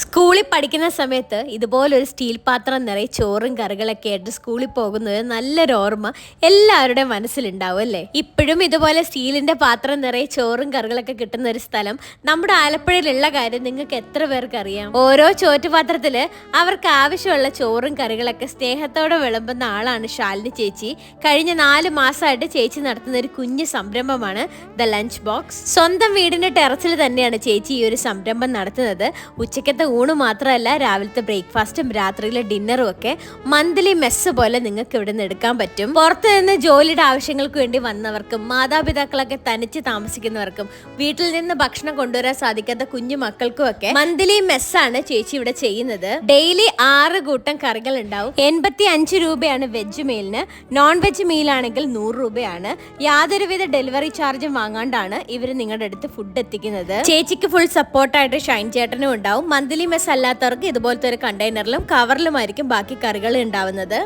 സ്കൂളിൽ പഠിക്കുന്ന സമയത്ത് ഇതുപോലൊരു സ്റ്റീൽ പാത്രം നിറയെ ചോറും കറികളൊക്കെ ആയിട്ട് സ്കൂളിൽ പോകുന്നത് നല്ലൊരു ഓർമ്മ എല്ലാവരുടെയും മനസ്സിലുണ്ടാവും അല്ലേ? ഇപ്പോഴും ഇതുപോലെ സ്റ്റീലിന്റെ പാത്രം നിറയെ ചോറും കറികളൊക്കെ കിട്ടുന്ന ഒരു സ്ഥലം നമ്മുടെ ആലപ്പുഴയിലുള്ള കാര്യം നിങ്ങൾക്ക് എത്ര പേർക്ക് അറിയാം? ഓരോ ചോറ്റുപാത്രത്തിൽ അവർക്ക് ആവശ്യമുള്ള ചോറും കറികളൊക്കെ സ്നേഹത്തോടെ വിളമ്പുന്ന ആളാണ് ശാലിനി ചേച്ചി. കഴിഞ്ഞ നാല് മാസമായിട്ട് ചേച്ചി നടത്തുന്ന ഒരു കുഞ്ഞു സംരംഭമാണ് ദ ലഞ്ച് ബോക്സ്. സ്വന്തം വീടിന്റെ ടെറസിൽ തന്നെയാണ് ചേച്ചി ഈ ഒരു സംരംഭം നടത്തുന്നത്. ഉച്ചക്കത്തെ ഊണ് മാത്രമല്ല രാവിലത്തെ ബ്രേക്ക്ഫാസ്റ്റും രാത്രിയിലെ ഡിന്നറും ഒക്കെ മന്ത്ലി മെസ്സ് പോലെ നിങ്ങൾക്ക് ഇവിടെ നിന്ന് എടുക്കാൻ പറ്റും. പുറത്ത് നിന്ന് ജോലിയുടെ ആവശ്യങ്ങൾക്ക് വേണ്ടി വന്നവർക്കും മാതാപിതാക്കളൊക്കെ തനിച്ച് താമസിക്കുന്നവർക്കും വീട്ടിൽ നിന്ന് ഭക്ഷണം കൊണ്ടുവരാൻ സാധിക്കാത്ത കുഞ്ഞു മക്കൾക്കും ഒക്കെ മന്ത്ലി മെസ്സാണ് ചേച്ചി ഇവിടെ ചെയ്യുന്നത്. ഡെയിലി ആറ് കൂട്ടം കറികൾ ഉണ്ടാവും. എൺപത്തി അഞ്ച് രൂപയാണ് വെജ് മീലിന്. നോൺ വെജ് മീലാണെങ്കിൽ നൂറ് രൂപയാണ്. യാതൊരുവിധ ഡെലിവറി ചാർജും വാങ്ങാണ്ടാണ് ഇവർ നിങ്ങളുടെ അടുത്ത് ഫുഡ് എത്തിക്കുന്നത്. ചേച്ചിക്ക് ഫുൾ സപ്പോർട്ടായിട്ട് ഷൈൻ ചേട്ടനും ഉണ്ടാവും. മന്ത്ലി മെസ് അല്ലാത്തവർക്ക് ഇതുപോലത്തെ ഒരു കണ്ടെയ്നറിലും കവറിലും കവറിലുമായിരിക്കും ബാക്കി കറികൾ ഉണ്ടാവുന്നത്.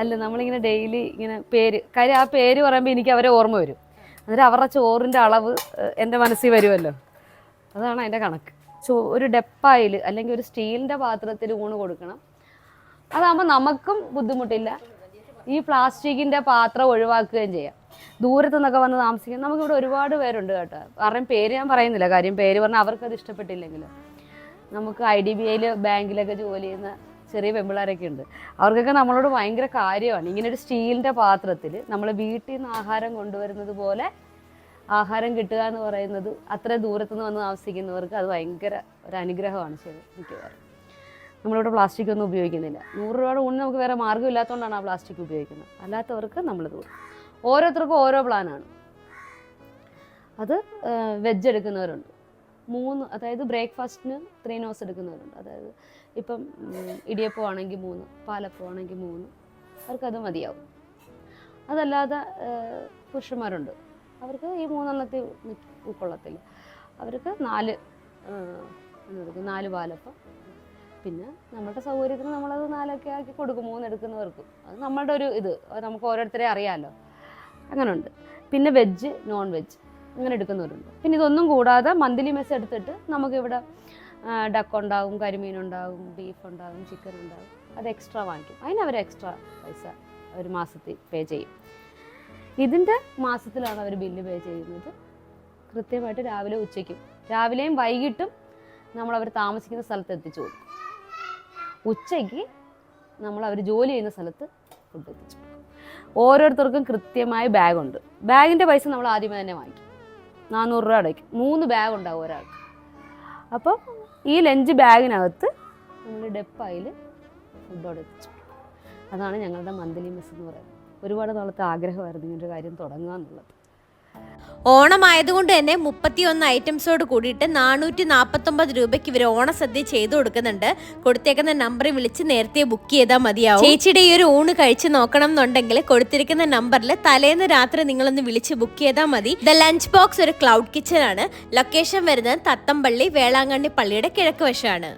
അല്ല നമ്മളിങ്ങനെ ഡെയിലി ഇങ്ങനെ പേര് കാര്യം ആ പേര് പറയുമ്പോൾ എനിക്ക് അവരെ ഓർമ്മ വരും. അന്നേരം അവരുടെ ചോറിന്റെ അളവ് എന്റെ മനസ്സിൽ വരുമല്ലോ. അതാണ് അതിന്റെ കണക്ക്. ചോ ഒരു ഡെപ്പായിൽ അല്ലെങ്കിൽ ഒരു സ്റ്റീലിന്റെ പാത്രത്തിൽ ഊണ് കൊടുക്കണം. അതാകുമ്പോൾ നമുക്കും ബുദ്ധിമുട്ടില്ല. ഈ പ്ലാസ്റ്റിക്കിന്റെ പാത്രം ഒഴിവാക്കുകയും ചെയ്യാം. ദൂരത്തു നിന്നൊക്കെ വന്ന് താമസിക്കാൻ നമുക്കിവിടെ ഒരുപാട് പേരുണ്ട് കേട്ടോ. കാരണം പേര് ഞാൻ പറയുന്നില്ല. കാര്യം പേര് പറഞ്ഞാൽ അവർക്കത് ഇഷ്ടപ്പെട്ടില്ലെങ്കിൽ. നമുക്ക് ഐ ഡി ബി ഐയിൽ ബാങ്കിലൊക്കെ ജോലി ചെയ്യുന്ന ചെറിയ പെമ്പിളാരൊക്കെ ഉണ്ട്. അവർക്കൊക്കെ നമ്മളോട് ഭയങ്കര കാര്യമാണ്. ഇങ്ങനെ ഒരു സ്റ്റീലിന്റെ പാത്രത്തിൽ നമ്മൾ വീട്ടിൽ നിന്ന് ആഹാരം കൊണ്ടുവരുന്നത് പോലെ ആഹാരം കിട്ടുക എന്ന് പറയുന്നത് അത്ര ദൂരത്തുനിന്ന് വന്ന് താമസിക്കുന്നവർക്ക് അത് ഭയങ്കര ഒരു അനുഗ്രഹമാണ് ശരി മിക്കവാറും. നമ്മളിവിടെ പ്ലാസ്റ്റിക് ഒന്നും ഉപയോഗിക്കുന്നില്ല. നൂറ് രൂപയുടെ ഊണ് നമുക്ക് വേറെ മാർഗമില്ലാത്തതുകൊണ്ടാണ് ആ പ്ലാസ്റ്റിക് ഉപയോഗിക്കുന്നത്. അല്ലാത്തവർക്ക് നമ്മൾ ദൂരം ഓരോരുത്തർക്കും ഓരോ പ്ലാനാണ് അത് വെജ് എടുക്കുന്നവരുണ്ട്. മൂന്ന് അതായത് ബ്രേക്ക്ഫാസ്റ്റിന് ത്രീ നോസ് എടുക്കുന്നവരുണ്ട്. അതായത് ഇപ്പം ഇടിയപ്പമാണെങ്കിൽ മൂന്ന് പാലപ്പം ആണെങ്കിൽ മൂന്ന് അവർക്കത് മതിയാവും. അതല്ലാതെ പുരുഷന്മാരുണ്ട്. അവർക്ക് ഈ മൂന്നെണ്ണത്തിൽ ഉൾക്കൊള്ളത്തില്ല അവർക്ക് നാല് നാല് പാലപ്പം. പിന്നെ നമ്മുടെ സൗകര്യത്തിന് നമ്മളത് നാലൊക്കെ ആക്കി കൊടുക്കും മൂന്ന് എടുക്കുന്നവർക്ക്. അത് നമ്മളുടെ ഒരു ഇത്. നമുക്ക് ഓരോരുത്തരെ അറിയാമല്ലോ അങ്ങനെ ഉണ്ട് പിന്നെ വെജ് നോൺ വെജ് അങ്ങനെ എടുക്കുന്നവരുണ്ട്. പിന്നെ ഇതൊന്നും കൂടാതെ മന്ത്ലി മെസ്സ് എടുത്തിട്ട് നമുക്കിവിടെ ഡക്ക് ഉണ്ടാവും കരിമീൻ ഉണ്ടാവും ബീഫ് ഉണ്ടാവും ചിക്കൻ ഉണ്ടാവും. അത് എക്സ്ട്രാ വാങ്ങിക്കും. അതിന് അവർ എക്സ്ട്രാ പൈസ ഒരു മാസത്തിൽ പേ ചെയ്യും. ഇതിന്റെ മാസത്തിലാണ് അവർ ബില്ല് പേ ചെയ്യുന്നത്. കൃത്യമായിട്ട് രാവിലെ ഉച്ചയ്ക്കും. രാവിലെയും വൈകിട്ടും നമ്മൾ അവർ താമസിക്കുന്ന സ്ഥലത്ത് എത്തിച്ചു കൊടുക്കും. ഉച്ചയ്ക്ക് നമ്മൾ അവർ ജോലി ചെയ്യുന്ന സ്ഥലത്ത് ഫുഡ് എത്തിച്ചു ഓരോരുത്തർക്കും കൃത്യമായ ബാഗുണ്ട്. ബാഗിന്റെ പൈസ നമ്മൾ ആദ്യമേ തന്നെ വാങ്ങിക്കും. നാനൂറ് രൂപ അടയ്ക്കും. മൂന്ന് ബാഗ് ഉണ്ടാവും ഒരാൾക്ക്. അപ്പം ഈ ലഞ്ച് ബാഗിനകത്ത് നമ്മൾ ഡെപ്പായിൽ ഫുഡോടെ. അതാണ് ഞങ്ങളുടെ മന്ത്ലി മിസ് എന്ന് പറയുന്നത്. ഒരുപാട് നാളത്തെ ആഗ്രഹമായിരുന്നു ഇങ്ങനൊരു കാര്യം തുടങ്ങുക എന്നുള്ളത് ഓണം ആയതുകൊണ്ട് തന്നെ മുപ്പത്തിയൊന്ന് ഐറ്റംസോട് കൂടിയിട്ട് നാനൂറ്റി നാൽപ്പത്തൊമ്പത് രൂപയ്ക്ക് ഇവർ ഓണസദ്യ ചെയ്തു കൊടുക്കുന്നുണ്ട്. കൊടുത്തേക്കുന്ന നമ്പറിൽ വിളിച്ച് നേരത്തെ ബുക്ക് ചെയ്താൽ മതിയാവും. ചേച്ചിയുടെ ഈ ഒരു ഊണ് കഴിച്ച് നോക്കണം എന്നുണ്ടെങ്കിൽ കൊടുത്തിരിക്കുന്ന നമ്പറിൽ തലേന്ന് രാത്രി നിങ്ങളൊന്ന് വിളിച്ച് ബുക്ക് ചെയ്താൽ മതി. ദ ലഞ്ച് ബോക്സ് ഒരു ക്ലൗഡ് കിച്ചൺ ആണ് ലൊക്കേഷൻ വരുന്നത് തത്തമ്പള്ളി വേളാങ്കണ്ണി പള്ളിയുടെ കിഴക്ക് വശമാണ്